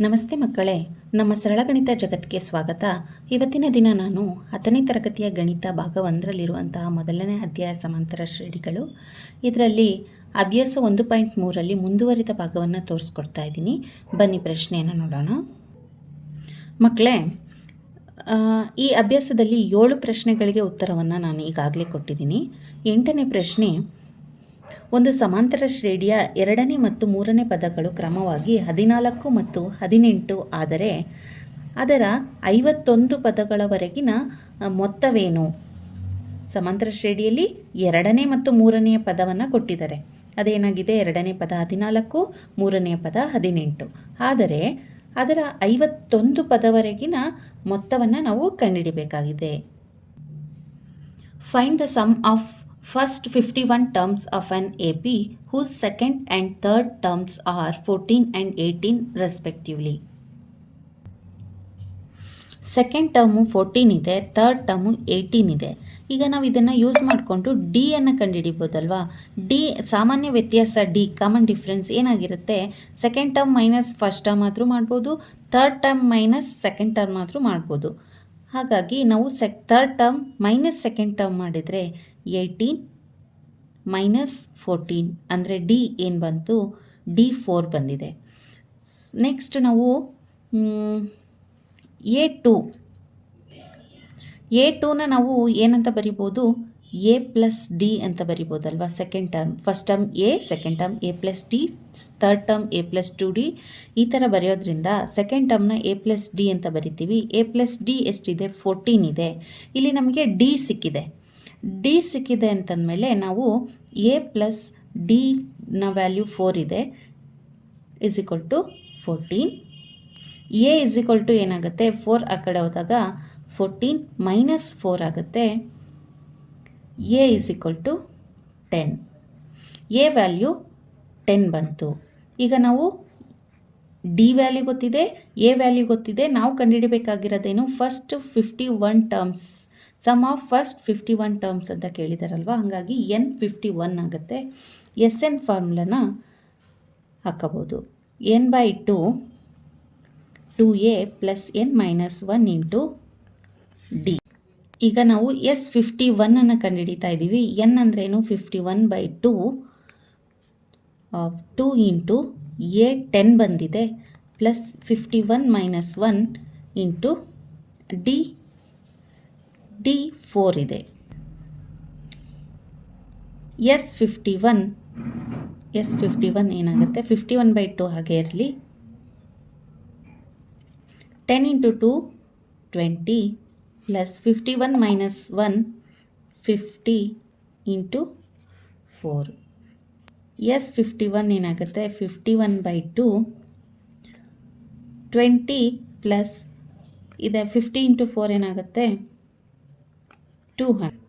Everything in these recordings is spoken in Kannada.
ನಮಸ್ತೆ ಮಕ್ಕಳೇ, ನಮ್ಮ ಸರಳ ಗಣಿತ ಜಗತ್ತಿಗೆ ಸ್ವಾಗತ. ಇವತ್ತಿನ ದಿನ ನಾನು ಹತ್ತನೇ ತರಗತಿಯ ಗಣಿತ ಭಾಗ ಒಂದರಲ್ಲಿರುವಂತಹ ಮೊದಲನೇ ಅಧ್ಯಾಯ ಸಮಾಂತರ ಶ್ರೇಣಿಗಳು. ಇದರಲ್ಲಿ ಅಭ್ಯಾಸ ಒಂದು ಪಾಯಿಂಟ್ ಮೂರಲ್ಲಿ ಮುಂದುವರಿದ ಭಾಗವನ್ನು ತೋರಿಸ್ಕೊಡ್ತಾ ಇದ್ದೀನಿ. ಬನ್ನಿ ಪ್ರಶ್ನೆಯನ್ನು ನೋಡೋಣ. ಮಕ್ಕಳೇ ಈ ಅಭ್ಯಾಸದಲ್ಲಿ ಏಳು ಪ್ರಶ್ನೆಗಳಿಗೆ ಉತ್ತರವನ್ನು ನಾನು ಈಗಾಗಲೇ ಕೊಟ್ಟಿದ್ದೀನಿ. ಎಂಟನೇ ಪ್ರಶ್ನೆ ಒಂದು ಸಮಾಂತರ ಶ್ರೇಣಿಯ ಎರಡನೇ ಮತ್ತು ಮೂರನೇ ಪದಗಳು ಕ್ರಮವಾಗಿ ಹದಿನಾಲ್ಕು ಮತ್ತು ಹದಿನೆಂಟು, ಆದರೆ ಅದರ ಐವತ್ತೊಂದು ಪದಗಳವರೆಗಿನ ಮೊತ್ತವೇನು? ಸಮಾಂತರ ಶ್ರೇಣಿಯಲ್ಲಿ ಎರಡನೇ ಮತ್ತು ಮೂರನೆಯ ಪದವನ್ನು ಕೊಟ್ಟಿದ್ದಾರೆ. ಅದೇನಾಗಿದೆ? ಎರಡನೇ ಪದ ಹದಿನಾಲ್ಕು ಮೂರನೆಯ ಪದ ಹದಿನೆಂಟು. ಆದರೆ ಅದರ ಐವತ್ತೊಂದು ಪದವರೆಗಿನ ಮೊತ್ತವನ್ನು ನಾವು ಕಂಡುಹಿಡಿಬೇಕಾಗಿದೆ find the sum of first fifty one terms of AP A P whose second and are terms are fourteen and eighteen respectively second term fourteen ಇದೆ ಥರ್ಡ್ ಟರ್ಮು ಏಯ್ಟೀನ್ ಇದೆ. ಈಗ ನಾವು ಇದನ್ನು ಯೂಸ್ ಮಾಡಿಕೊಂಡು ಡಿ ಅನ್ನು ಕಂಡುಹಿಡಿಬೋದಲ್ವಾ? ಡಿ ಸಾಮಾನ್ಯ ವ್ಯತ್ಯಾಸ ಡಿ ಕಾಮನ್ ಡಿಫ್ರೆನ್ಸ್ ಏನಾಗಿರುತ್ತೆ? Second term minus first term ಆದರೂ ಮಾಡ್ಬೋದು third term minus second term ಆದರೂ ಮಾಡ್ಬೋದು. ಹಾಗಾಗಿ ನಾವು sec third term minus second term ಮಾಡಿದರೆ ಏಯ್ಟೀನ್ ಮೈನಸ್ ಫೋರ್ಟೀನ್ ಅಂದರೆ ಡಿ ಏನು ಬಂತು? ಡಿ ಫೋರ್ ಬಂದಿದೆ. ನೆಕ್ಸ್ಟ್ ನಾವು ಎ ಟು ಎ ಟೂನ ನಾವು ಏನಂತ ಬರಿಬೋದು? ಎ ಪ್ಲಸ್ ಡಿ ಅಂತ ಬರಿಬೋದಲ್ವಾ? Second term first term a second term a plus d third term a plus two d ಈ ಥರ ಬರೆಯೋದ್ರಿಂದ ಸೆಕೆಂಡ್ ಟರ್ಮ್ನ ಎ ಪ್ಲಸ್ ಡಿ ಅಂತ ಬರಿತೀವಿ. ಎ ಪ್ಲಸ್ ಡಿ ಎಷ್ಟಿದೆ? ಫೋರ್ಟೀನ್ ಇದೆ. ಇಲ್ಲಿ ನಮಗೆ ಡಿ ಸಿಕ್ಕಿದೆ. ಡಿ ಸಿಕ್ಕಿದೆ ಅಂತಂದಮೇಲೆ ನಾವು ಎ ಪ್ಲಸ್ ಡಿನ ವ್ಯಾಲ್ಯೂ ಫೋರ್ ಇದೆ, is equal to fourteen. A is equal to ಏನಾಗುತ್ತೆ? ಫೋರ್ ಆ ಕಡೆ ಹೋದಾಗ ಫೋರ್ಟೀನ್ ಮೈನಸ್ ಫೋರ್ ಆಗುತ್ತೆ. A is equal to ten. A value ten ಬಂತು. ಈಗ ನಾವು ಡಿ ವ್ಯಾಲ್ಯೂ ಗೊತ್ತಿದೆ, ಎ ವ್ಯಾಲ್ಯೂ ಗೊತ್ತಿದೆ. ನಾವು ಕಂಡುಹಿಡಬೇಕಾಗಿರೋದೇನು? First fifty one terms. Sum of first fifty one terms ಅಂತ ಕೇಳಿದಾರಲ್ವ? ಹಾಗಾಗಿ ಎನ್ ಫಿಫ್ಟಿ ಒನ್ ಆಗುತ್ತೆ ಎಸ್ ಎನ್ ಫಾರ್ಮುಲನ ಹಾಕಬೋದು N by two two A plus N minus one into D ಈಗ ನಾವು ಎಸ್ ಫಿಫ್ಟಿ ಒನ್ನನ್ನು ಕಂಡುಹಿಡಿತಾ ಇದ್ದೀವಿ ಎನ್ ಅಂದ್ರೇನು fifty one by two two into A ten ಬಂದಿದೆ. Plus fifty one minus one into D D four ಇದೆ. S fifty one, S fifty one ಏನಾಗುತ್ತೆ? ಫಿಫ್ಟಿ ಒನ್ ಬೈ ಟು ಹಾಗೆ ಇರಲಿ. Ten into two, twenty plus fifty one minus one, fifty into four. S fifty one ಏನಾಗುತ್ತೆ? Fifty one by two, twenty plus, ಇದೆ, ಫಿಫ್ಟಿ ಇಂಟು ಫೋರ್ ಏನಾಗುತ್ತೆ? Two hundred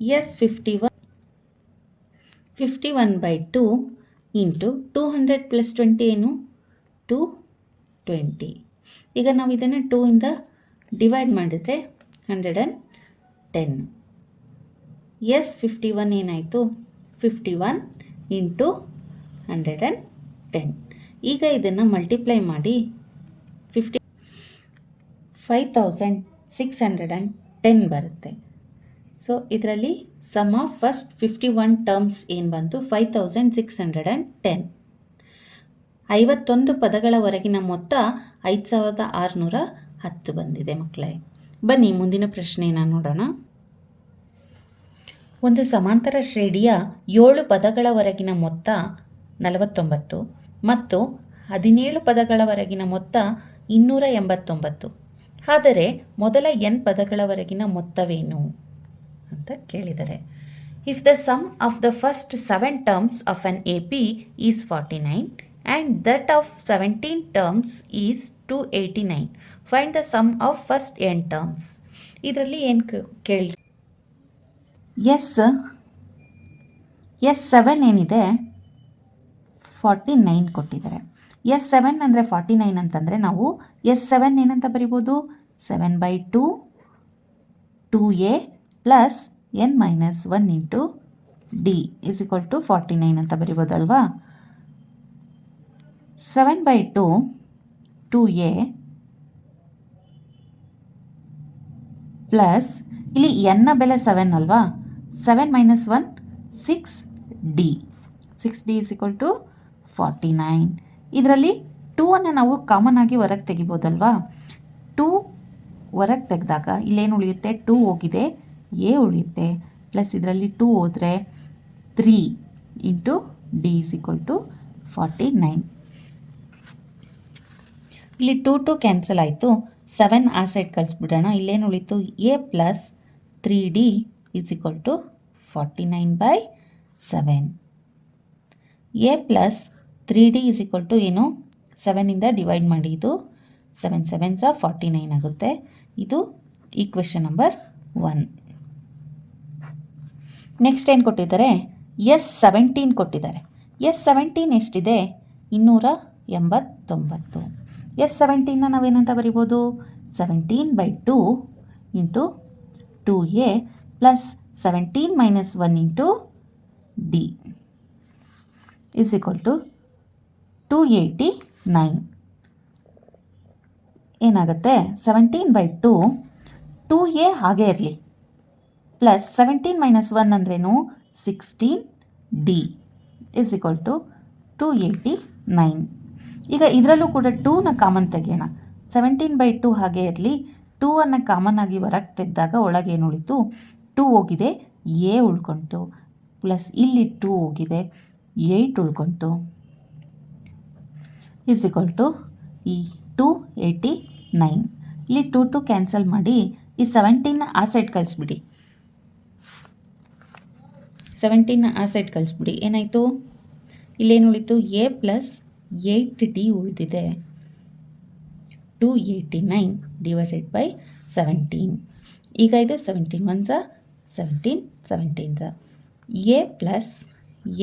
S fifty one fifty one by two into two hundred plus twenty ಏನು ಟು ಟ್ವೆಂಟಿ ಈಗ ನಾವು ಇದನ್ನು ಟೂ ಇಂದ ಡಿವೈಡ್ ಮಾಡಿದರೆ hundred and ten S fifty one ಏನಾಯಿತು? Fifty one into hundred and ten ಈಗ ಇದನ್ನು ಮಲ್ಟಿಪ್ಲೈ ಮಾಡಿ fifty five thousand six hundred and ten ಬರುತ್ತೆ. ಸೊ ಇದರಲ್ಲಿ sum first fifty one terms ಏನು ಬಂತು? Five thousand six hundred and ten ಐವತ್ತೊಂದು ಪದಗಳವರೆಗಿನ ಮೊತ್ತ ಐದು ಸಾವಿರದ ಆರುನೂರ ಹತ್ತು ಬಂದಿದೆ ಮಕ್ಕಳೇ. ಬನ್ನಿ, ಮುಂದಿನ ಪ್ರಶ್ನೆಯನ್ನು ನೋಡೋಣ. ಒಂದು ಸಮಾಂತರ ಶ್ರೇಣಿಯ ಏಳು ಪದಗಳವರೆಗಿನ ಮೊತ್ತ ನಲವತ್ತೊಂಬತ್ತು ಮತ್ತು ಹದಿನೇಳು ಪದಗಳವರೆಗಿನ ಮೊತ್ತ ಇನ್ನೂರ ಎಂಬತ್ತೊಂಬತ್ತು. ಆದರೆ ಮೊದಲ ಎನ್ ಪದಗಳವರೆಗಿನ ಮೊತ್ತವೇನು ಅಂತ ಕೇಳಿದರೆ if the sum of the first seven terms of an A P is forty nine and that of seventeen terms is two eighty nine find the sum of first N terms ಇದರಲ್ಲಿ ಏನು ಕೇಳಿ. ಎಸ್ ಎಸ್ ಸೆವೆನ್ ಏನಿದೆ? ಫಾರ್ಟಿ ನೈನ್ ಕೊಟ್ಟಿದ್ದಾರೆ. ಎಸ್ ಸೆವೆನ್ ಅಂದರೆ ಫಾರ್ಟಿ ನೈನ್ ಅಂತಂದರೆ ನಾವು ಎಸ್ ಸೆವೆನ್ ಏನಂತ ಬರಿಬೋದು? Seven by two, two A plus N minus one into D is equal to forty nine ಅಂತ ಬರಿಬೋದಲ್ವಾ? Seven by two two A plus ಇಲ್ಲಿ ಎನ್ನ ಬೆಲೆ ಸೆವೆನ್ ಅಲ್ವಾ? Seven minus one, six D. Six D is equal to forty nine. ಇದರಲ್ಲಿ ಟೂ ಅನ್ನು ನಾವು ಕಾಮನ್ ಆಗಿ ಹೊರಗೆ ತೆಗಿಬೋದಲ್ವಾ? ಟೂ ಹೊರಗೆ ತೆಗೆದಾಗ ಇಲ್ಲೇನು ಉಳಿಯುತ್ತೆ? ಟೂ ಹೋಗಿದೆ. ಎ ಉಳಿಯುತ್ತೆ. ಪ್ಲಸ್ ಇದರಲ್ಲಿ ಟೂ ಹೋದರೆ three into d is equal to forty nine ಇಲ್ಲಿ ಟೂ ಟು ಕ್ಯಾನ್ಸಲ್ ಆಯಿತು. ಸೆವೆನ್ ಆ ಸೈಡ್ ಕಳಿಸ್ಬಿಡೋಣ. ಇಲ್ಲೇನು ಉಳಿತು? A plus three d is equal to forty nine by seven a plus three d is equal to ಏನು ಸೆವೆನಿಂದ ಡಿವೈಡ್ ಮಾಡಿ ಇದು ಸೆವೆನ್ ಸೆವೆನ್ ಸಹ ಫಾರ್ಟಿ ನೈನ್ ಆಗುತ್ತೆ. ಇದು ಈಕ್ವೆಷನ್ ನಂಬರ್ ಒನ್ ನೆಕ್ಸ್ಟ್ ಏನು ಕೊಟ್ಟಿದ್ದಾರೆ? ಎಸ್ ಸೆವೆಂಟೀನ್ ಕೊಟ್ಟಿದ್ದಾರೆ. ಎಸ್ ಸೆವೆಂಟೀನ್ ಎಷ್ಟಿದೆ? ಇನ್ನೂರ ಎಂಬತ್ತೊಂಬತ್ತು. ಎಸ್ ಸೆವೆಂಟೀನ್ನ ನಾವೇನಂತ ಬರಿಬೋದು? Seventeen by two into two a plus seventeen minus one into d is equal to two eighty nine ಏನಾಗುತ್ತೆ? Seventeen by two two a ಹಾಗೇ ಇರಲಿ. ಪ್ಲಸ್ ಸೆವೆಂಟೀನ್ ಮೈನಸ್ ಒನ್ ಅಂದ್ರೇನು? Sixteen d is equal to two eighty nine ಈಗ ಇದರಲ್ಲೂ ಕೂಡ ಟೂನ ಕಾಮನ್ ತೆಗೆಯೋಣ. ಸೆವೆಂಟೀನ್ ಬೈ ಟೂ ಹಾಗೆ ಇರಲಿ. ಟೂ ಅನ್ನು ಕಾಮನ್ ಆಗಿ ಹೊರಗೆ ತೆಗೆದಾಗ ಒಳಗೆ ಏನು ಉಳಿತು? ಟೂ ಹೋಗಿದೆ. ಎ ಉಳ್ಕೊಂತು. ಪ್ಲಸ್ ಇಲ್ಲಿ ಟೂ ಹೋಗಿದೆ. ಏಯ್ಟ್ ಉಳ್ಕೊಂತು. ಇಸ್ ಈಕ್ವಲ್ ಟು ಈ ಟು ಏಯ್ಟಿ ನೈನ್ ಇಲ್ಲಿ ಟು ಟು ಕ್ಯಾನ್ಸಲ್ ಮಾಡಿ ಈ ಸೆವೆಂಟೀನ್ನ ಆ ಸೈಡ್ ಕಳಿಸ್ಬಿಡಿ. ಸೆವೆಂಟೀನ್ನ ಆ ಸೈಡ್ ಕಳಿಸ್ಬಿಡಿ. ಏನಾಯಿತು? ಇಲ್ಲೇನು ಉಳಿತು? ಎ ಪ್ಲಸ್ ಏಯ್ಟ್ ಡಿ ಉಳಿದಿದೆ. Two eighty nine divided by seventeen ಈಗ ಇದು ಸೆವೆಂಟೀನ್ ಒನ್ ಸ ಸೆವೆಂಟೀನ್ ಸೆವೆಂಟೀನ್ ಸ. A plus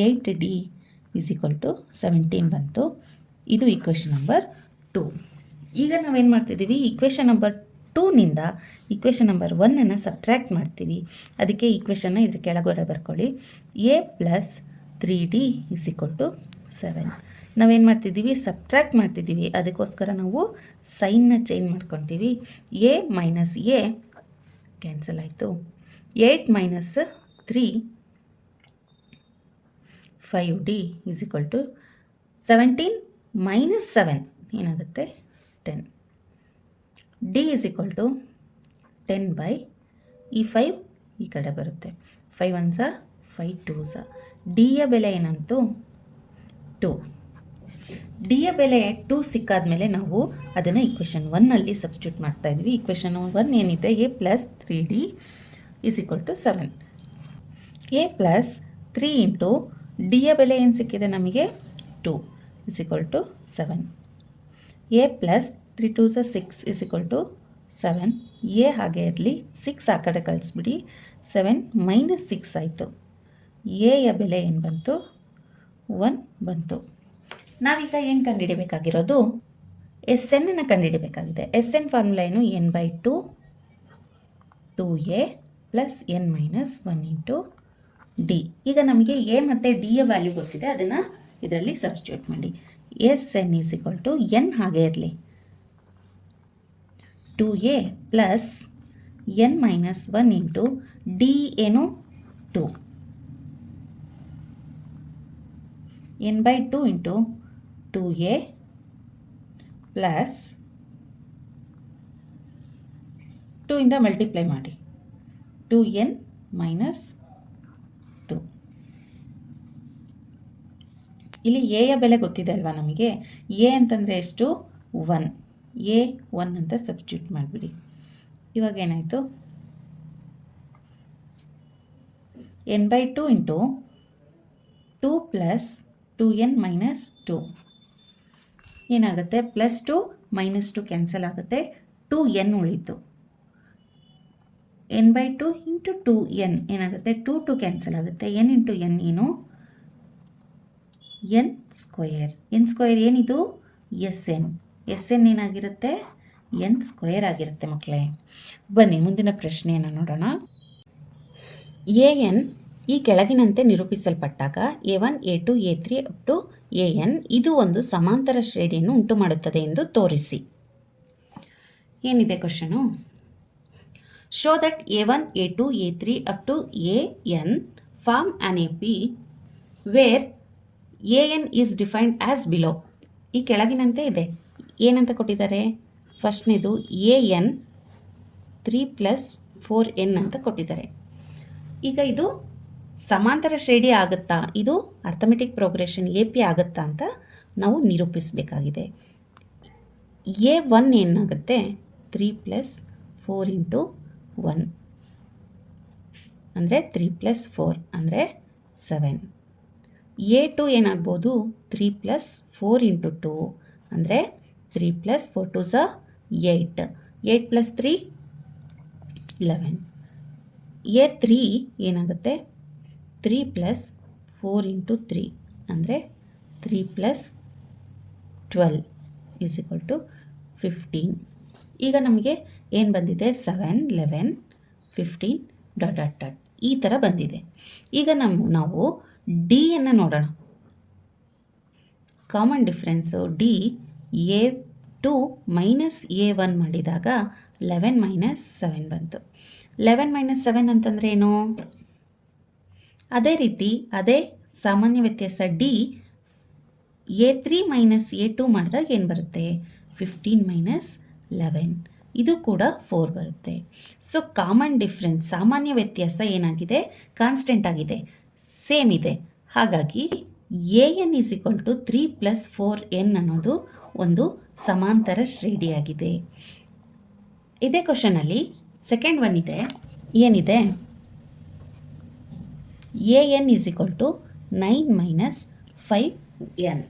eight D is equal to seventeen ಬಂತು. ಇದು ಈಕ್ವೇಷನ್ ನಂಬರ್ ಟೂ ಈಗ ನಾವೇನು ಮಾಡ್ತಿದ್ದೀವಿ? ಈಕ್ವೇಷನ್ ನಂಬರ್ ಟೂನಿಂದ ಈಕ್ವೇಷನ್ ನಂಬರ್ ಒನ್ನನ್ನು ಸಬ್ಟ್ರ್ಯಾಕ್ಟ್ ಮಾಡ್ತೀವಿ. ಅದಕ್ಕೆ ಈಕ್ವೇಷನ್ನ ಇದ್ರ ಕೆಳಗಡೆ ಬರ್ಕೊಳ್ಳಿ. A plus three D is equal to seven ನಾವೇನು ಮಾಡ್ತಿದ್ದೀವಿ? ಸಬ್ಟ್ರ್ಯಾಕ್ಟ್ ಮಾಡ್ತಿದ್ದೀವಿ. ಅದಕ್ಕೋಸ್ಕರ ನಾವು ಸೈನ್ನ ಚೇಂಜ್ ಮಾಡ್ಕೊತೀವಿ. ಎ ಮೈನಸ್ ಎ ಕ್ಯಾನ್ಸಲ್ ಆಯಿತು. Eight minus three five D is equal to seventeen minus seven ಏನಾಗುತ್ತೆ? Ten D is equal to ten by ಈ ಫೈವ್ ಈ ಕಡೆ ಬರುತ್ತೆ. ಫೈವ್ ಒನ್ ಝ ಫೈವ್ ಟೂ ಡಿ ಡಿಯ ಬೆಲೆ ಏನಂತು? ಟು ಡಿಯ ಬೆಲೆ ಟು ಸಿಕ್ಕಾದ್ಮೇಲೆ ನಾವು ಅದನ್ನು ಇಕ್ವೇಷನ್ ಒನ್ನಲ್ಲಿ ಸಬ್ಸ್ಟ್ಯೂಟ್ ಮಾಡ್ತಾ ಇದ್ವಿ. ಇಕ್ವೇಷನ್ ಒನ್ ಏನಿದೆ? A plus three D is equal to seven A plus three into ಡಿಯ ಬೆಲೆ ಏನು ಸಿಕ್ಕಿದೆ ನಮಗೆ? Two is equal to seven A plus three two ಝ six is to seven A ಹಾಗೆ ಇರಲಿ ಸಿಕ್ಸ್ ಆ ಕಡೆ ಕಳಿಸ್ಬಿಡಿ. ಸೆವೆನ್ ಮೈನಸ್ ಸಿಕ್ಸ್ ಆಯಿತು. ಎಯ ಬೆಲೆ ಏನು ಬಂತು? ಒನ್ ಬಂತು. ನಾವೀಗ ಏನು ಕಂಡುಹಿಡಿಬೇಕಾಗಿರೋದು? ಎಸ್ ಎನ್ನನ್ನು ಕಂಡುಹಿಡಿಬೇಕಾಗಿದೆ. ಎಸ್ ಎನ್ ಫಾರ್ಮುಲಾ ಏನು? N by two two A plus N minus one into D ಈಗ ನಮಗೆ ಎ ಮತ್ತು ಡಿಯ ವ್ಯಾಲ್ಯೂ ಗೊತ್ತಿದೆ. ಅದನ್ನು ಇದರಲ್ಲಿ ಸಬ್ಸ್ಟ್ಯೂಟ್ ಮಾಡಿ. S N is equal to N ಹಾಗೆ ಇರಲಿ. Two A plus N minus one into D ಏನು two N by two into two A plus two ಇಂದ ಮಲ್ಟಿಪ್ಲೈ ಮಾಡಿ. ಟು ಎನ್ ಮೈನಸ್ ಟು ಇಲ್ಲಿ ಎಯ ಬೆಲೆ ಗೊತ್ತಿದೆ ಅಲ್ವಾ ನಮಗೆ? ಎ ಅಂತಂದರೆ ಎಷ್ಟು? ಒನ್ ಎ ಒನ್ ಅಂತ ಸಬ್ಸ್ಟ್ಯೂಟ್ ಮಾಡಿಬಿಡಿ. ಇವಾಗ ಏನಾಯಿತು? N by two into two plus two N minus two ಏನಾಗುತ್ತೆ? Plus two minus two cancel ಆಗುತ್ತೆ. Two N ಉಳೀತು. N by two into two N ಏನಾಗುತ್ತೆ? ಟು ಟು ಕ್ಯಾನ್ಸಲ್ ಆಗುತ್ತೆ. ಎನ್ ಇಂಟು ಎನ್ ಏನು? ಎನ್ ಸ್ಕ್ವಯರ್ ಎನ್ ಸ್ಕ್ವಯರ್ ಏನಿದು? ಎಸ್ ಎನ್ ಎಸ್ ಎನ್ ಏನಾಗಿರುತ್ತೆ? ಎನ್ ಸ್ಕ್ವಯರ್ ಆಗಿರುತ್ತೆ ಮಕ್ಕಳೇ. ಬನ್ನಿ, ಮುಂದಿನ ಪ್ರಶ್ನೆಯನ್ನು ನೋಡೋಣ. ಎ ಎನ್ ಈ ಕೆಳಗಿನಂತೆ ನಿರೂಪಿಸಲ್ಪಟ್ಟಾಗ A one, A two, A three up to A N ಇದು ಒಂದು ಸಮಾಂತರ ಶ್ರೇಣಿಯನ್ನು ಉಂಟು ಮಾಡುತ್ತದೆ ಎಂದು ತೋರಿಸಿ. ಏನಿದೆ question show that A one, A two, A three up to A N form an A P where A N is defined as below ಈ ಕೆಳಗಿನಂತೆ ಇದೆ. ಏನಂತ ಕೊಟ್ಟಿದ್ದಾರೆ? ಫಸ್ಟ್ನೇದು A N three plus four N ಅಂತ ಕೊಟ್ಟಿದ್ದಾರೆ. ಈಗ ಇದು ಸಮಾಂತರ ಶ್ರೇಣಿ ಆಗುತ್ತಾ? ಇದು ಅರ್ಥಮೆಟಿಕ್ ಪ್ರೋಗ್ರೆಷನ್ ಎ ಪಿ ಆಗುತ್ತಾ ಅಂತ ನಾವು ನಿರೂಪಿಸಬೇಕಾಗಿದೆ. ಎ ಒನ್ ಏನಾಗುತ್ತೆ? Three plus four into one ಅಂದರೆ ತ್ರೀ ಪ್ಲಸ್ ಫೋರ್ ಅಂದರೆ ಸೆವೆನ್ ಎ ಟು ಏನಾಗ್ಬೋದು? Three plus four into two ಅಂದರೆ three plus four two ಝ eight eight plus three eleven A three ಏನಾಗುತ್ತೆ? Three plus four into three ಅಂದರೆ three plus twelve is equal to fifteen ಈಗ ನಮಗೆ ಏನು ಬಂದಿದೆ? Seven eleven fifteen dot dot dot ಈ ಥರ ಬಂದಿದೆ. ಈಗ ನಮ್ಮ ನಾವು ಡಿಯನ್ನು ನೋಡೋಣ. Common difference D A two minus A one ಮಾಡಿದಾಗ ಲೆವೆನ್ ಮೈನಸ್ ಸೆವೆನ್ ಬಂತು. ಲೆವೆನ್ ಮೈನಸ್ ಸೆವೆನ್ ಅಂತಂದರೆ ಏನು? ಅದೇ ರೀತಿ, ಅದೇ ಸಾಮಾನ್ಯ ವ್ಯತ್ಯಾಸ D A three minus A two ಮಾಡಿದಾಗ ಏನು ಬರುತ್ತೆ? ಫಿಫ್ಟೀನ್ ಮೈನಸ್ ಲೆವೆನ್ ಇದು ಕೂಡ ಫೋರ್ ಬರುತ್ತೆ. ಸೊ ಕಾಮನ್ ಡಿಫ್ರೆನ್ಸ್ ಸಾಮಾನ್ಯ ವ್ಯತ್ಯಾಸ ಏನಾಗಿದೆ? ಕಾನ್ಸ್ಟೆಂಟ್ ಆಗಿದೆ. ಸೇಮ್ ಇದೆ. ಹಾಗಾಗಿ A N is equal to three plus four N ಅನ್ನೋದು ಒಂದು ಸಮಾಂತರ ಶ್ರೇಣಿಯಾಗಿದೆ. ಇದೇ ಕ್ವಶನಲ್ಲಿ ಸೆಕೆಂಡ್ ಒನ್ ಇದೆ. ಏನಿದೆ? A N is equal to nine minus five N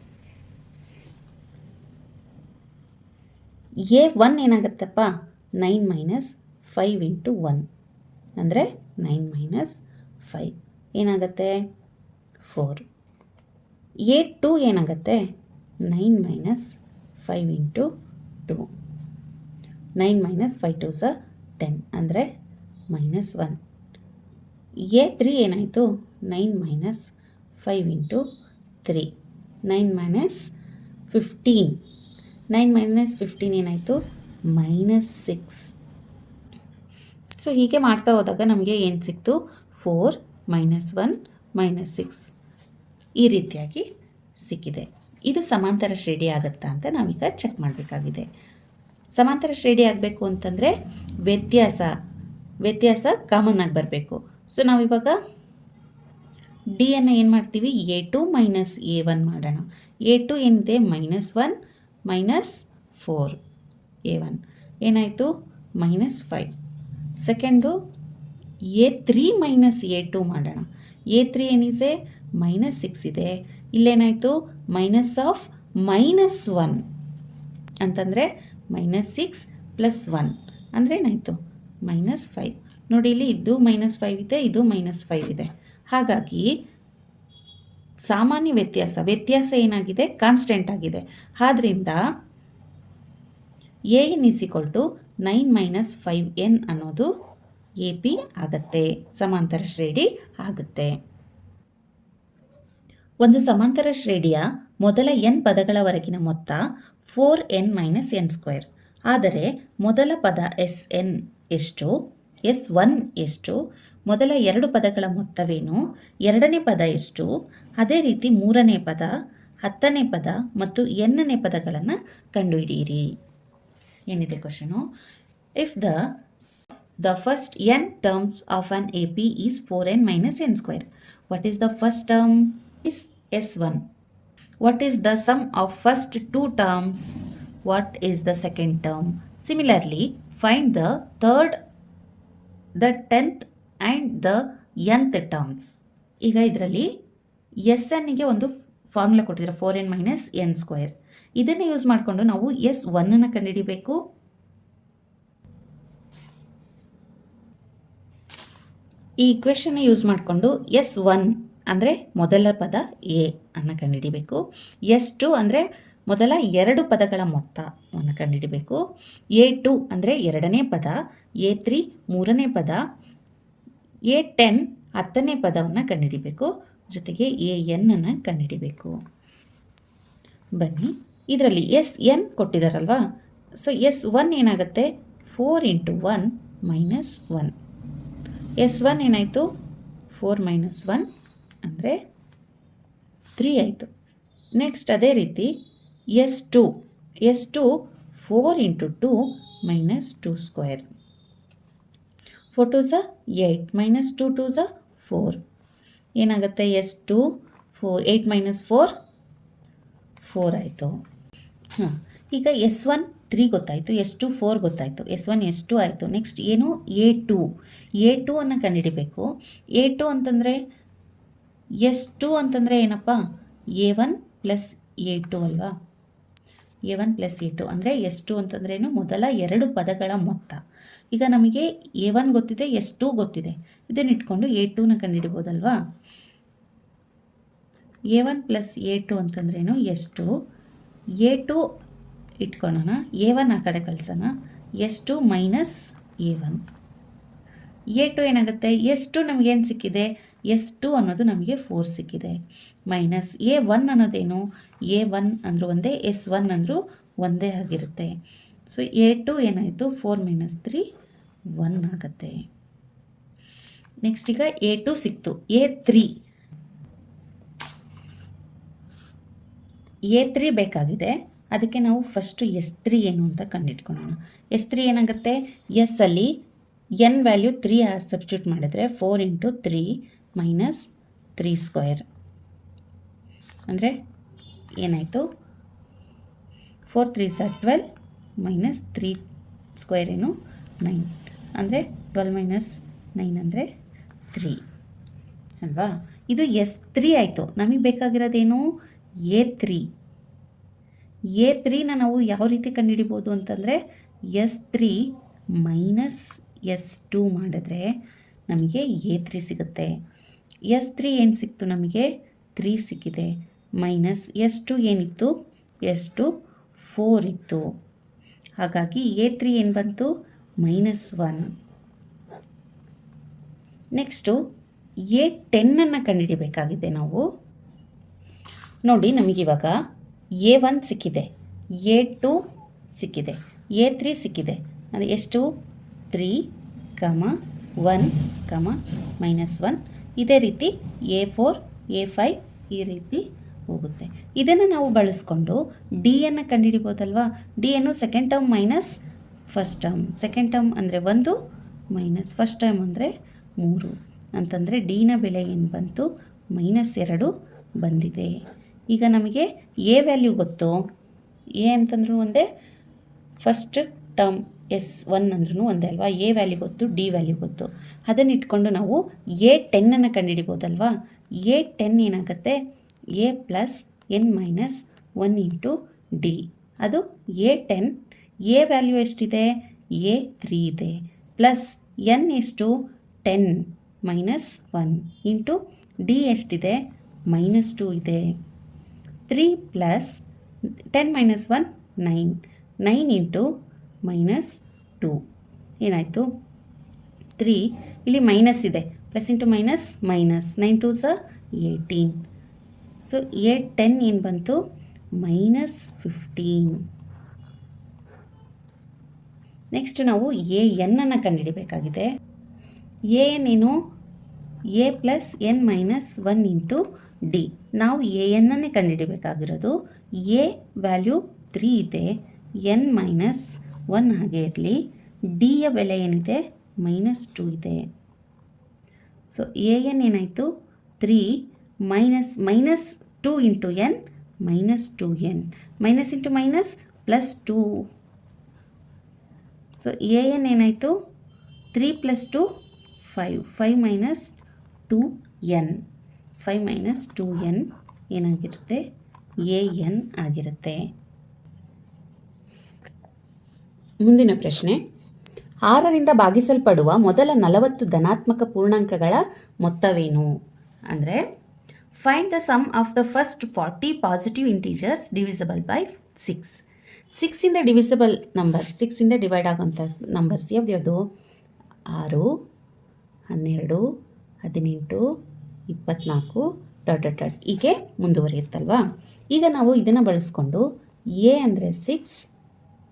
A one ಏನಾಗುತ್ತಪ್ಪ? Nine minus five into one ಅಂದರೆ ನೈನ್ ಮೈನಸ್ ಫೈವ್ ಏನಾಗುತ್ತೆ? ಫೋರ್ ಏಟ್ ಟು ಏನಾಗುತ್ತೆ? Nine minus five into two nine minus five two ಸ ಟೆನ್ ಅಂದರೆ ಮೈನಸ್ ಒನ್ ಎ ತ್ರೀ ಏನಾಯಿತು? Nine minus five into three nine minus fifteen nine minus fifteen ಏನಾಯಿತು? ಮೈನಸ್ ಸಿಕ್ಸ್ ಸೊ ಹೀಗೆ ಮಾಡ್ತಾ ಹೋದಾಗ ನಮಗೆ ಏನು ಸಿಕ್ತು? Four minus one, minus six ಈ ರೀತಿಯಾಗಿ ಸಿಕ್ಕಿದೆ. ಇದು ಸಮಾಂತರ ಶ್ರೇಣಿ ಆಗುತ್ತಾ ಅಂತ ನಾವೀಗ ಚೆಕ್ ಮಾಡಬೇಕಾಗಿದೆ. ಸಮಾಂತರ ಶ್ರೇಣಿ ಆಗಬೇಕು ಅಂತಂದರೆ ವ್ಯತ್ಯಾಸ ವ್ಯತ್ಯಾಸ ಕಾಮನ್ ಆಗಿ ಬರಬೇಕು. ಸೊ ನಾವಿವಾಗ ಡಿಯನ್ನು ಏನು ಮಾಡ್ತೀವಿ? A two minus A one ಮಾಡೋಣ. ಎ ಟು ಏನಿದೆ? Minus one minus four A one ಏನಾಯಿತು? Minus five second A three minus A two ಮಾಡೋಣ. ಎ ತ್ರೀ ಏನಿದೆ? ಮೈನಸ್ ಸಿಕ್ಸ್ ಇದೆ. ಇಲ್ಲೇನಾಯಿತು? ಮೈನಸ್ ಆಫ್ ಮೈನಸ್ ಒನ್ ಅಂತಂದರೆ ಮೈನಸ್ ಸಿಕ್ಸ್ ಪ್ಲಸ್ ಒನ್ ಅಂದರೆ ಏನಾಯಿತು? ಮೈನಸ್ ಫೈವ್ ನೋಡಿ, ಇಲ್ಲಿ ಇದು ಮೈನಸ್ ಫೈವ್ ಇದೆ, ಇದು ಮೈನಸ್ ಫೈವ್ ಇದೆ. ಹಾಗಾಗಿ ಸಾಮಾನ್ಯ ವ್ಯತ್ಯಾಸ ವ್ಯತ್ಯಾಸ ಏನಾಗಿದೆ? ಕಾನ್ಸ್ಟೆಂಟ್ ಆಗಿದೆ. ಆದ್ದರಿಂದ A N is equal to nine minus five N ಅನ್ನೋದು ಎ ಪಿ ಆಗುತ್ತೆ. ಸಮಾಂತರ ಶ್ರೇಣಿ ಆಗುತ್ತೆ. ಒಂದು ಸಮಾಂತರ ಶ್ರೇಣಿಯ ಮೊದಲ ಎನ್ ಪದಗಳವರೆಗಿನ ಮೊತ್ತ four N minus N square ಆದರೆ ಮೊದಲ ಪದ ಎಸ್ ಎನ್ ಎಷ್ಟು? ಎಸ್ ಒನ್ ಎಷ್ಟು? ಮೊದಲ ಎರಡು ಪದಗಳ ಮೊತ್ತವೇನು? ಎರಡನೇ ಪದ ಎಷ್ಟು? ಅದೇ ರೀತಿ ಮೂರನೇ ಪದ, ಹತ್ತನೇ ಪದ ಮತ್ತು ಎನ್ನನೇ ಪದಗಳನ್ನು ಕಂಡುಹಿಡಿಯಿರಿ. ಏನಿದೆ question if the terms of an A P is four N minus N square what is the first term is S one what is the sum of first two terms? What is the second term? Similarly, find the third, the tenth, and the nth terms. ಈಗ ಇದರಲ್ಲಿ ಎಸ್ ಎನ್ಗೆ ಒಂದು ಫಾರ್ಮುಲಾ ಕೊಟ್ಟಿದ್ದಾರೆ four N minus N square ಇದನ್ನು ಯೂಸ್ ಮಾಡಿಕೊಂಡು ನಾವು ಎಸ್ ಒನ್ನನ್ನು ಕಂಡುಹಿಡಿಬೇಕು. ಈ ಇಕ್ವೇಷನ್ನ ಯೂಸ್ ಮಾಡಿಕೊಂಡು ಎಸ್ ಒನ್ ಅಂದರೆ ಮೊದಲ ಪದ ಎ ಅನ್ನು ಕಂಡುಹಿಡಿಬೇಕು. ಎಸ್ ಟು ಅಂದರೆ ಮೊದಲ ಎರಡು ಪದಗಳ ಮೊತ್ತವನ್ನು ಕಂಡುಹಿಡಿಬೇಕು. ಎ ಟು ಅಂದರೆ ಎರಡನೇ ಪದ ಎ ತ್ರೀ ಮೂರನೇ ಪದ ಎ ಟೆನ್ ಹತ್ತನೇ ಪದವನ್ನು ಕಂಡುಹಿಡಿಬೇಕು. ಜೊತೆಗೆ ಎ ಎನ್ನನ್ನು ಕಂಡುಹಿಡಿಬೇಕು. ಬನ್ನಿ, ಇದರಲ್ಲಿ ಎಸ್ ಎನ್ ಕೊಟ್ಟಿದ್ದಾರಲ್ವಾ ಸೊ ಎಸ್ ಒನ್ ಏನಾಗುತ್ತೆ? Four into one minus one s one ಏನಾಯಿತು? ಫೋರ್ ಮೈನಸ್ ಒನ್ ಅಂದರೆ ತ್ರೀ ಆಯಿತು. ನೆಕ್ಸ್ಟ್ ಅದೇ ರೀತಿ s two s two four into two minus two square. Four two ಝ eight minus two two ಝ ಫೋರ್ ಏನಾಗುತ್ತೆ? S two four eight minus four four ಆಯಿತು. ಹಾಂ ಈಗ ಎಸ್ ಒನ್ ತ್ರೀ ಗೊತ್ತಾಯಿತು ಎಸ್ ಟು ಫೋರ್ ಗೊತ್ತಾಯಿತು ಎಸ್ ಒನ್ ಎಸ್ ಟು ಆಯಿತು. ನೆಕ್ಸ್ಟ್ ಏನು? ಎ ಟು ಎ ಟು ಅನ್ನು ಕಂಡುಹಿಡಿಬೇಕು. ಎ ಟು ಅಂತಂದರೆ ಎಸ್ ಟು ಅಂತಂದರೆ ಏನಪ್ಪ? A one plus a two ಅಲ್ವಾ? A one plus a two ಅಂದರೆ ಎಸ್ ಟು ಅಂತಂದ್ರೇನು ಮೊದಲ ಎರಡು ಪದಗಳ ಮೊತ್ತ. ಈಗ ನಮಗೆ ಎ ಒನ್ ಗೊತ್ತಿದೆ ಎಸ್ ಟು ಗೊತ್ತಿದೆ. ಇದನ್ನು ಇಟ್ಕೊಂಡು ಎ ಟೂನ ಕಂಡುಹಿಡಿಬೋದಲ್ವಾ? A one plus a two ಅಂತಂದ್ರೇನು ಎಸ್ ಟು ಎ ಟು ಇಟ್ಕೊಳ್ಳೋಣ ಎ ಒನ್ ಆ ಕಡೆ ಕಳಿಸೋಣ. S two minus a one a two ಏನಾಗುತ್ತೆ? ಎಸ್ ಟು ನಮಗೇನು ಸಿಕ್ಕಿದೆ? ಎಸ್ ಟು ಅನ್ನೋದು ನಮಗೆ ಫೋರ್ ಸಿಕ್ಕಿದೆ. ಮೈನಸ್ ಎ ಒನ್ ಅನ್ನೋದೇನು? ಎ ಒನ್ ಅಂದರೂ ಒಂದೇ ಎಸ್ ಒನ್ ಅಂದರೂ ಒಂದೇ ಆಗಿರುತ್ತೆ. ಸೊ ಎ ಟು ಏನಾಯಿತು? ಫೋರ್ ಮೈನಸ್ ತ್ರೀ ಒನ್ ಆಗುತ್ತೆ. ನೆಕ್ಸ್ಟ್ ಈಗ ಎ ಟು ಸಿಕ್ತು. ಎ ತ್ರೀ ಎ ತ್ರೀ ಬೇಕಾಗಿದೆ. ಅದಕ್ಕೆ ನಾವು ಫಸ್ಟು ಎಸ್ ತ್ರೀ ಏನು ಅಂತ ಕಂಡಿಟ್ಕೊಳ್ಳೋಣ. ಎಸ್ ತ್ರೀ ಏನಾಗುತ್ತೆ? ಎಸ್ ಅಲ್ಲಿ ಎನ್ ವ್ಯಾಲ್ಯೂ ತ್ರೀ ಸಬ್ಸ್ಟ್ಯೂಟ್ ಮಾಡಿದ್ರೆ four into three minus three square ಅಂದರೆ ಏನಾಯಿತು? ಫೋರ್ ತ್ರೀ ಸ ಟ್ವೆಲ್ ಮೈನಸ್ ತ್ರೀ ಸ್ಕ್ವೇರ್ ಏನು? ನೈನ್ ಅಂದರೆ ಟ್ವೆಲ್ ಮೈನಸ್ ನೈನ್ ಅಂದರೆ ತ್ರೀ ಅಲ್ವಾ? ಇದು ಎಸ್ ತ್ರೀ ಆಯಿತು. ನಮಗೆ ಬೇಕಾಗಿರೋದೇನು? ಎ ತ್ರೀ ಎ ತ್ರೀನ ನಾವು ಯಾವ ರೀತಿ ಕಂಡುಹಿಡಿಬೋದು ಅಂತಂದರೆ S three minus S two ಮಾಡಿದ್ರೆ ನಮಗೆ ಎ ತ್ರೀ ಸಿಗುತ್ತೆ. ಎಸ್ ತ್ರೀ ಏನು ಸಿಕ್ತು ನಮಗೆ? ತ್ರೀ ಸಿಕ್ಕಿದೆ. ಮೈನಸ್ ಎಸ್ ಟು ಏನಿತ್ತು? ಎಸ್ ಟು ಫೋರ್ ಇತ್ತು. ಹಾಗಾಗಿ ಎ ತ್ರೀ ಏನು ಬಂತು? Minus one. ನೆಕ್ಸ್ಟು, ಎ ಟೆನ್ನನ್ನು ಕಂಡುಹಿಡಿಬೇಕಾಗಿದೆ ನಾವು. ನೋಡಿ ನಮಗಿವಾಗ ಎ ಒನ್ ಸಿಕ್ಕಿದೆ, ಎ ಟು ಸಿಕ್ಕಿದೆ, ಎ ತ್ರೀ ಸಿಕ್ಕಿದೆ. ಅದು ಎಷ್ಟು? Three comma one comma minus one. ಇದೇ ರೀತಿ ಎ ಫೋರ್, ಎ ಫೈವ್ ಈ ರೀತಿ ಹೋಗುತ್ತೆ. ಇದನ್ನು ನಾವು ಬಳಸ್ಕೊಂಡು ಡಿಯನ್ನು ಕಂಡುಹಿಡಿಬೋದಲ್ವಾ? ಡಿ ಅನ್ನು second term minus first term second term ಅಂದರೆ ಒಂದು ಮೈನಸ್ ಫಸ್ಟ್ ಟರ್ಮ್ ಅಂದರೆ ಮೂರು. ಅಂತಂದರೆ ಡಿನ ಬೆಲೆ ಏನು ಬಂತು? ಮೈನಸ್ ಎರಡು ಬಂದಿದೆ. ಈಗ ನಮಗೆ ಎ ವ್ಯಾಲ್ಯೂ ಗೊತ್ತು? ಎ ಅಂತಂದ್ರೂ ಒಂದೇ ಫಸ್ಟ್ ಟರ್ಮ್ ಎಸ್ ಒನ್ ಅಂದ್ರೂ ಒಂದೇ ಅಲ್ವಾ? ಎ ವ್ಯಾಲ್ಯೂ ಗೊತ್ತು ಡಿ ವ್ಯಾಲ್ಯೂ ಗೊತ್ತು. ಅದನ್ನು ಇಟ್ಕೊಂಡು ನಾವು ಎ ಟೆನ್ನನ್ನು ಕಂಡುಹಿಡಿಬೋದಲ್ವಾ? ಎ ಟೆನ್ ಏನಾಗುತ್ತೆ? A plus N minus one into D ಅದು ಎ ಟೆನ್ ಎ ವ್ಯಾಲ್ಯೂ ಎಷ್ಟಿದೆ? ಎ ತ್ರೀ ಇದೆ. ಪ್ಲಸ್ ಎನ್ ಎಷ್ಟು? Ten minus one into D ಎಷ್ಟಿದೆ? ಮೈನಸ್ ಟು ಇದೆ. Three plus ten minus one nine nine into minus two ಏನಾಯಿತು? ತ್ರೀ ಇಲ್ಲಿ ಮೈನಸ್ ಇದೆ. Plus into minus minus nine two ಸ ಏಯ್ಟೀನ್ ಸೊ ಎ ಟೆನ್ ಏನು ಬಂತು? ಮೈನಸ್ ಫಿಫ್ಟೀನ್ ನೆಕ್ಸ್ಟ್ ನಾವು ಎ ಎನ್ನನ್ನು ಕಂಡುಹಿಡಿಬೇಕಾಗಿದೆ. ಎ ಎನ್ ಏನು A plus N minus one into D. ನಾವು ಎನ್ನನ್ನೇ ಕಂಡುಹಿಡಿಬೇಕಾಗಿರೋದು ಎ ವ್ಯಾಲ್ಯೂ ತ್ರೀ ಇದೆ ಎನ್ ಮೈನಸ್ ಒನ್ ಹಾಗೆ ಇರಲಿ. ಡಿಯ ಬೆಲೆ ಏನಿದೆ? ಮೈನಸ್ ಟು ಇದೆ. ಸೊ ಎ ಎನ್ ಏನಾಯಿತು? Three minus minus two into N minus two N minus into minus plus two so A N ಏನಾಯಿತು? Three plus two five five minus two N five minus two n ಏನಾಗಿರುತ್ತೆ? ಎ ಎನ್ ಆಗಿರುತ್ತೆ. ಮುಂದಿನ ಪ್ರಶ್ನೆ. ಆರರಿಂದ ಭಾಗಿಸಲ್ಪಡುವ ಮೊದಲ ನಲವತ್ತು ಧನಾತ್ಮಕ ಪೂರ್ಣಾಂಕಗಳ ಮೊತ್ತವೇನು? ಅಂದರೆ find the sum of the first forty positive integers divisible by six ಸಿಕ್ಸಿಂದ divisible number ಸಿಕ್ಸಿಂದ ಡಿವೈಡ್ ಆಗೋಂಥ ನಂಬರ್ಸ್ ಯಾವ್ದು ಯಾವುದು? ಆರು, ಹನ್ನೆರಡು, ಹದಿನೆಂಟು ಇಪ್ಪತ್ತ್ನಾಲ್ಕು ಡಾಟ್ ಡಾಟ್ ಡಾಟ್ ಹೀಗೆ ಮುಂದುವರಿಯುತ್ತಲ್ವಾ? ಈಗ ನಾವು ಇದನ್ನು ಬಳಸ್ಕೊಂಡು ಎ ಅಂದರೆ ಸಿಕ್ಸ್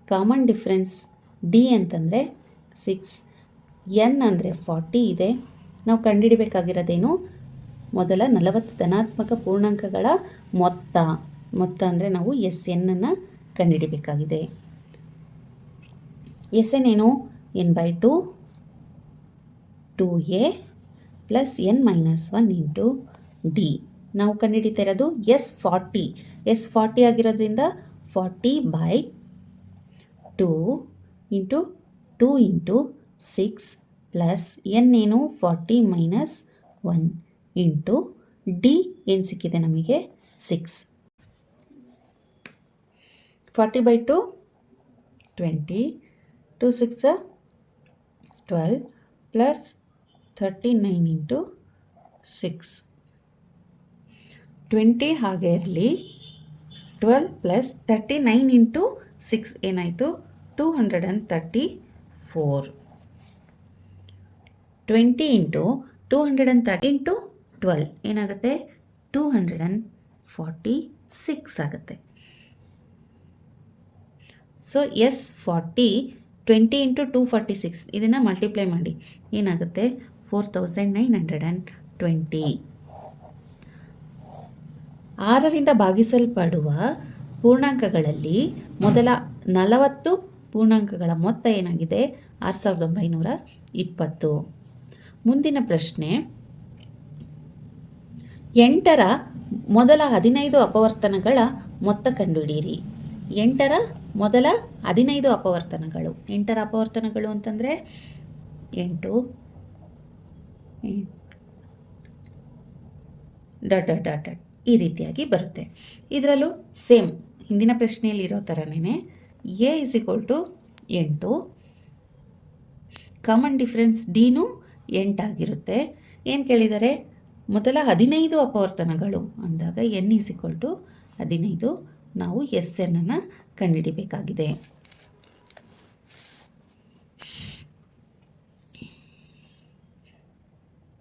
ಕಾಮನ್ ಡಿಫ್ರೆನ್ಸ್ ಡಿ ಅಂತಂದರೆ ಸಿಕ್ಸ್ ಎನ್ ಅಂದರೆ ಫಾರ್ಟಿ ಇದೆ. ನಾವು ಕಂಡುಹಿಡಬೇಕಾಗಿರೋದೇನು? ಮೊದಲ ನಲವತ್ತು ಧನಾತ್ಮಕ ಪೂರ್ಣಾಂಕಗಳ ಮೊತ್ತ. ಮೊತ್ತ ಅಂದರೆ ನಾವು ಎಸ್ ಎನ್ನನ್ನು ಕಂಡುಹಿಡಬೇಕಾಗಿದೆ. ಎಸ್ ಎನ್ ಏನು? N by two two a plus n minus one into d ನಾವು ಕಂಡುಹಿಡಿತಾ ಇರೋದು ಎಸ್ ಫಾರ್ಟಿ ಎಸ್ ಫಾರ್ಟಿ ಆಗಿರೋದ್ರಿಂದ forty by two into two into six plus n ಏನು forty minus one into d ಏನು ಸಿಕ್ಕಿದೆ ನಮಗೆ? Six forty by two twenty two six twelve plus thirty nine into six twenty ಹಾಗೆ ಇರಲಿ. Twelve plus thirty nine into six ಏನಾಯಿತು? Two hundred and thirty four twenty into two hundred and thirty into twelve ಏನಾಗುತ್ತೆ? Two hundred and forty six ಆಗುತ್ತೆ. So s forty twenty into two forty six ಇದನ್ನು ಮಲ್ಟಿಪ್ಲೈ ಮಾಡಿ. ಏನಾಗುತ್ತೆ? Four thousand nine hundred and twenty ಆರರಿಂದ ಭಾಗಿಸಲ್ಪಡುವ ಪೂರ್ಣಾಂಕಗಳಲ್ಲಿ ಮೊದಲ ನಲವತ್ತು ಪೂರ್ಣಾಂಕಗಳ ಮೊತ್ತ ಏನಾಗಿದೆ? ಆರು ಸಾವಿರದ ಒಂಬೈನೂರ ಇಪ್ಪತ್ತು. ಮುಂದಿನ ಪ್ರಶ್ನೆ, ಎಂಟರ ಮೊದಲ ಹದಿನೈದು ಅಪವರ್ತನಗಳ ಮೊತ್ತ ಕಂಡುಹಿಡಿಯಿರಿ. ಎಂಟರ ಮೊದಲ ಹದಿನೈದು ಅಪವರ್ತನಗಳು. ಎಂಟರ ಅಪವರ್ತನಗಳು ಅಂತಂದರೆ ಎಂಟು ಡಾಟ್ ಡಾಟ್ ಡಾಟ್ ಡಾಟ್ ಈ ರೀತಿಯಾಗಿ ಬರುತ್ತೆ. ಇದರಲ್ಲೂ ಸೇಮ್ ಹಿಂದಿನ ಪ್ರಶ್ನೆಯಲ್ಲಿ ಇರೋ ಥರನೇ ಎ ಇಸ್ ಈಕ್ವಲ್ ಟು ಎಂಟು. ಕಾಮನ್ ಡಿಫ್ರೆನ್ಸ್ ಡಿನೂ ಎಂಟಾಗಿರುತ್ತೆ. ಏನು ಕೇಳಿದರೆ? ಮೊದಲ ಹದಿನೈದು ಅಪವರ್ತನಗಳು ಅಂದಾಗ ಎನ್ ಇಸ್ ಈಕ್ವಲ್ ಟು ಹದಿನೈದು. ನಾವು ಎಸ್ ಎನ್ನನ್ನು ಕಂಡುಹಿಡಿಬೇಕಾಗಿದೆ.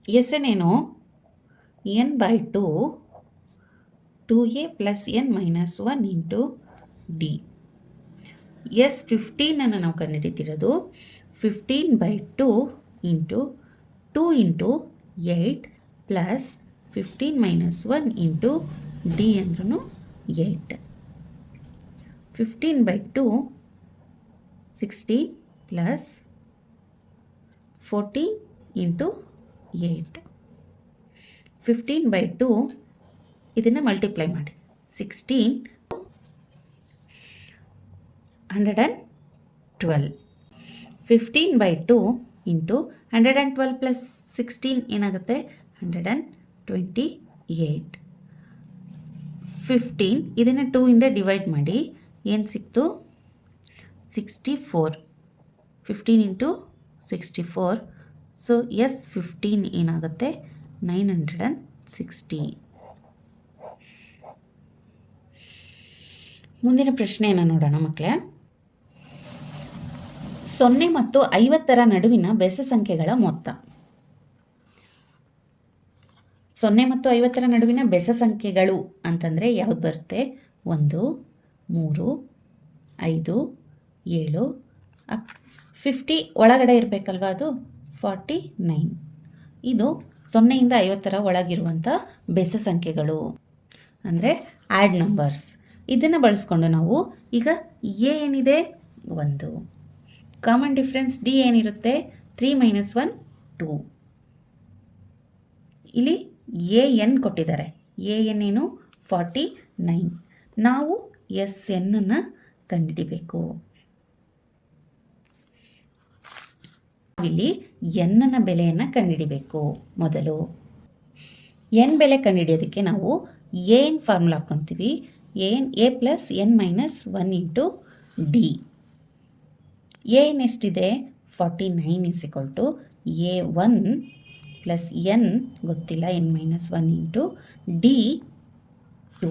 ಎಸ್ ಎನ್ ಏನು? N by two two a plus n minus one into d s ಫಿಫ್ಟೀನನ್ನು ನಾವು ಕಂಡುಹಿಡಿತಿರೋದು fifteen by two into two into eight plus fifteen minus one into d ಅಂದ್ರೂ eight fifteen by two sixteen plus fourteen into eight fifteen by two ಇದನ್ನು ಮಲ್ಟಿಪ್ಲೈ ಮಾಡಿ. Sixteen hundred and twelve fifteen by two into hundred and twelve plus sixteen ಏನಾಗುತ್ತೆ? Hundred and twenty eight fifteen ಇದನ್ನು ಟೂ ಇಂದ ಡಿವೈಡ್ ಮಾಡಿ. ಏನು ಸಿಕ್ತು? Sixty four fifteen into sixty four so s fifteen ಏನಾಗುತ್ತೆ? ನೈನ್ ಹಂಡ್ರೆಡ್ ಆ್ಯಂಡ್ ಸಿಕ್ಸ್ಟಿ ಮುಂದಿನ ಪ್ರಶ್ನೆಯನ್ನು ನೋಡೋಣ ಮಕ್ಕಳೇ ಸೊನ್ನೆ ಮತ್ತು ಐವತ್ತರ ನಡುವಿನ ಬೆಸ ಸಂಖ್ಯೆಗಳ ಮೊತ್ತ. ಸೊನ್ನೆ ಮತ್ತು ಐವತ್ತರ ನಡುವಿನ ಬೆಸ ಸಂಖ್ಯೆಗಳು ಅಂತಂದರೆ ಯಾವ್ದು ಬರುತ್ತೆ? ಒಂದು, ಮೂರು, ಐದು, ಏಳು ಅಪ್ ಫಿಫ್ಟಿ ಒಳಗಡೆ ಇರಬೇಕಲ್ವಾ ಅದು? Forty nine. ಇದು ಸೊನ್ನೆಯಿಂದ ಐವತ್ತರ ಒಳಗಿರುವಂಥ ಬೆಸ ಸಂಖ್ಯೆಗಳು. ಅಂದರೆ ಆ್ಯಡ್ ನಂಬರ್ಸ್. ಇದನ್ನು ಬಳಸ್ಕೊಂಡು ನಾವು ಈಗ ಎ ಏನಿದೆ? ಒಂದು. ಕಾಮನ್ ಡಿಫ್ರೆನ್ಸ್ ಡಿ ಏನಿರುತ್ತೆ? Three minus one, two. ಇಲ್ಲಿ ಎ ಎನ್ ಕೊಟ್ಟಿದ್ದಾರೆ. ಎ ಎನ್ ಏನು? Forty nine. ನಾವು ಎಸ್ ಎನ್ನನ್ನು ಕಂಡುಹಿಡಿಬೇಕು. ಇಲ್ಲಿ ಎನ್ನ ಬೆಲೆಯನ್ನು ಕಂಡುಹಿಡಿಬೇಕು. ಮೊದಲು ಎನ್ ಬೆಲೆ ಕಂಡುಹಿಡಿಯೋದಕ್ಕೆ ನಾವು ಏನ್ ಫಾರ್ಮುಲಾ ಹಾಕ್ಕೊತೀವಿ. ಏನ್ a plus n minus one into d n ಎಷ್ಟಿದೆ? Forty nine is equal to a one plus n ಗೊತ್ತಿಲ್ಲ. N minus one into d two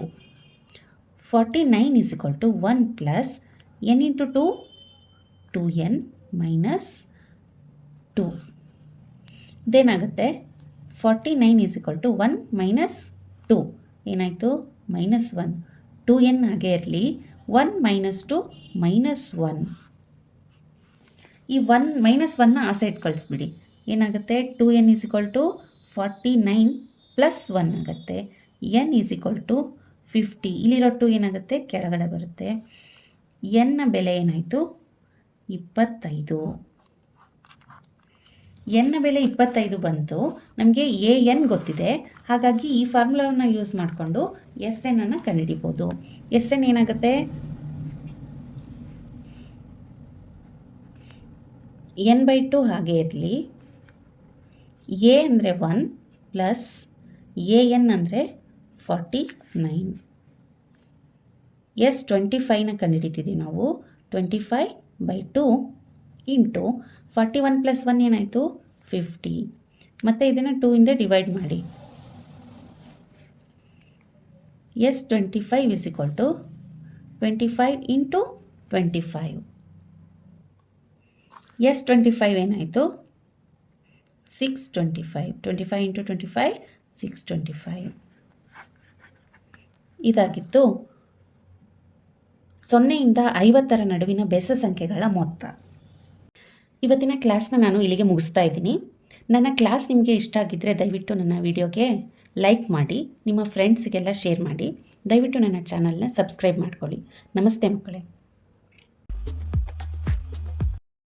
forty nine is equal to one plus n into two two n minus two ಇದೇನಾಗುತ್ತೆ forty nine is equal to one minus two ಏನಾಯಿತು? ಮೈನಸ್ ಒನ್ ಟು ಎನ್ ಹಾಗೆ ಇರಲಿ. One minus two minus one ಈ ಒನ್ ಮೈನಸ್ ಒನ್ನ ಆ ಸೈಡ್ ಕಳಿಸ್ಬಿಡಿ ಏನಾಗುತ್ತೆ? Two n is equal to forty nine plus one ಆಗುತ್ತೆ. N is equal to fifty ಇಲ್ಲಿರೋ ಟು ಏನಾಗುತ್ತೆ? ಕೆಳಗಡೆ ಬರುತ್ತೆ. ಎನ್ನ ಬೆಲೆ ಏನಾಯಿತು? ಇಪ್ಪತ್ತೈದು. ಎನ್ನ ಬೆಲೆ ಇಪ್ಪತ್ತೈದು ಬಂತು. ನಮಗೆ ಎ ಎನ್ ಗೊತ್ತಿದೆ. ಹಾಗಾಗಿ ಈ ಫಾರ್ಮುಲಾವನ್ನು ಯೂಸ್ ಮಾಡಿಕೊಂಡು ಎಸ್ ಎನ್ ಅನ್ನು ಕಂಡುಹಿಡಿಬೋದು. ಎಸ್ ಎನ್ ಏನಾಗುತ್ತೆ? ಎನ್ ಬೈ ಟು ಹಾಗೆ ಇರಲಿ. ಎ ಅಂದರೆ ಒನ್ ಪ್ಲಸ್ ಎ ಎನ್ ಅಂದರೆ ಫಾರ್ಟಿ ನೈನ್. ಎಸ್ ಟ್ವೆಂಟಿ ಫೈವ್ನ ಕಂಡುಹಿಡಿತಿದ್ದೀವಿ ನಾವು. Twenty five by two into forty one plus one ಏನಾಯಿತು? ಫಿಫ್ಟಿ. ಮತ್ತು ಇದನ್ನು ಟೂ ಇಂದ ಡಿವೈಡ್ ಮಾಡಿ. S twenty five is equal to twenty five into twenty five. S twenty five ಏನಾಯಿತು? Six twenty five. Twenty five into twenty five, six twenty five. ಇದಾಗಿತ್ತು. ಸೊನ್ನೆಯಿಂದ ಐವತ್ತರ ನಡುವಿನ ಬೆಸ ಸಂಖ್ಯೆಗಳ ಮೊತ್ತ. ಇವತ್ತಿನ ಕ್ಲಾಸ್ನ ನಾನು ಇಲ್ಲಿಗೆ ಮುಗಿಸ್ತಾ ಇದ್ದೀನಿ. ನನ್ನ ಕ್ಲಾಸ್ ನಿಮಗೆ ಇಷ್ಟ ಆಗಿದ್ದರೆ ದಯವಿಟ್ಟು ನನ್ನ ವಿಡಿಯೋಗೆ ಲೈಕ್ ಮಾಡಿ, ನಿಮ್ಮ ಫ್ರೆಂಡ್ಸಿಗೆಲ್ಲ ಶೇರ್ ಮಾಡಿ. ದಯವಿಟ್ಟು ನನ್ನ ಚಾನಲ್ನ ಸಬ್ಸ್ಕ್ರೈಬ್ ಮಾಡ್ಕೊಳ್ಳಿ. ನಮಸ್ತೆ ಮಕ್ಕಳೇ.